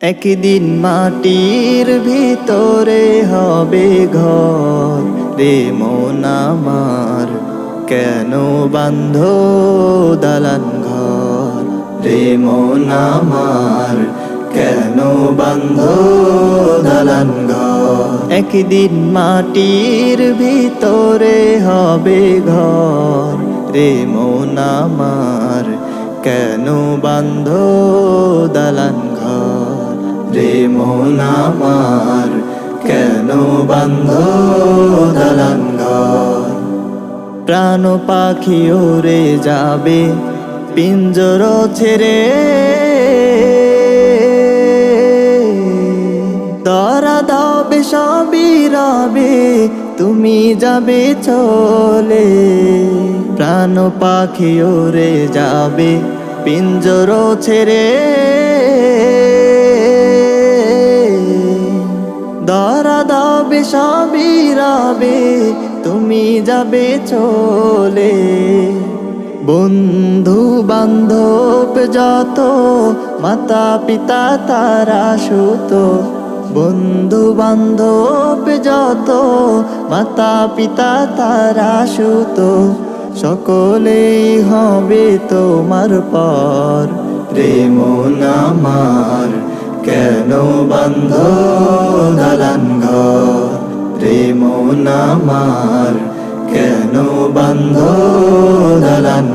একদিন মাটির ভিতরে হবে ঘর। রে আমার, কেন বান্ধ দালান ঘর? রে আমার, কেন বান্ধ দালান ঘর? একদিন মাটির ভিতরে হবে ঘর। রে আমার, কেন বান্ধ দালান ঘর রে মন আমার কেন বান্ধ দালান ঘর প্রাণ পাখি ওরে যাবে, পিঞ্জর ছেড়ে। দরা দাবে, সবই রবে, তুমি যাবে চলে। প্রাণ পাখি ওরে যাবে, পিঞ্জর ছেড়ে। দরা দাবে সবই রবে, তুমি যাবে চলে। বন্ধু বান্ধব যত মাতা পিতা তারা সুত। বন্ধু বান্ধব যত মাতা পিতা তারা সুত। সকলেই হবে তোমার পর, প্রেম নামার কেন বন্ধ দালান ঘর? প্রেম নামার কেন বন্ধ দালান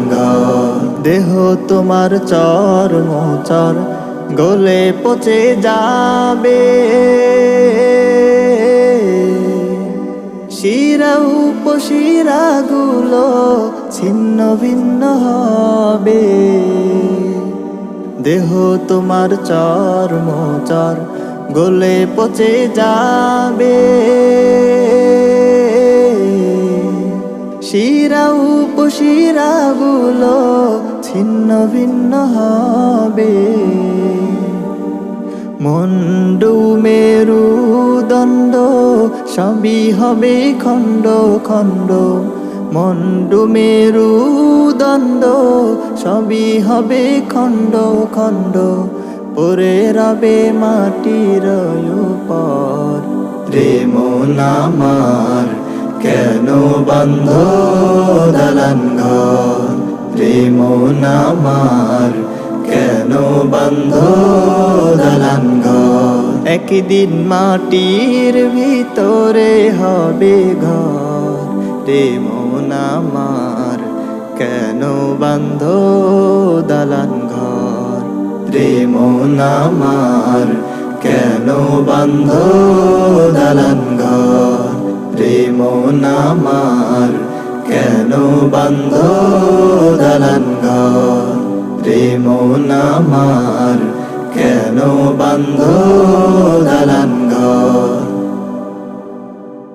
দেহ তোমার চর মোচর, গলে পচে যাবে। শিরা উপশিরা গুলো ছিন্ন ভিন্ন হবে। দেহ তোমার চর মোচর, গলে পচে যাবে। শিরা উপশিরা গুলো ছিন্ন ভিন্ন হবে। মন্ডু মেরু দণ্ড সবই হবে খণ্ড খণ্ড। মন্ডু মেরু দণ্ড সবই হবে খণ্ড খণ্ড পরে রবে মাটির পর প্রেম নামার কেন বন্ধ দালান ঘর? প্রেম নামার কেন বন্ধ দালান ঘর? একদিন মাটির ভিতরে হবে ঘর। রে মন আমার কেন বন্ধ দালান ঘর? রে মন আমার কেন বন্ধ দালান ঘর? রে মন আমার কেন বন্ধ দালান ঘর? রে মন আমার কেন বন্ধ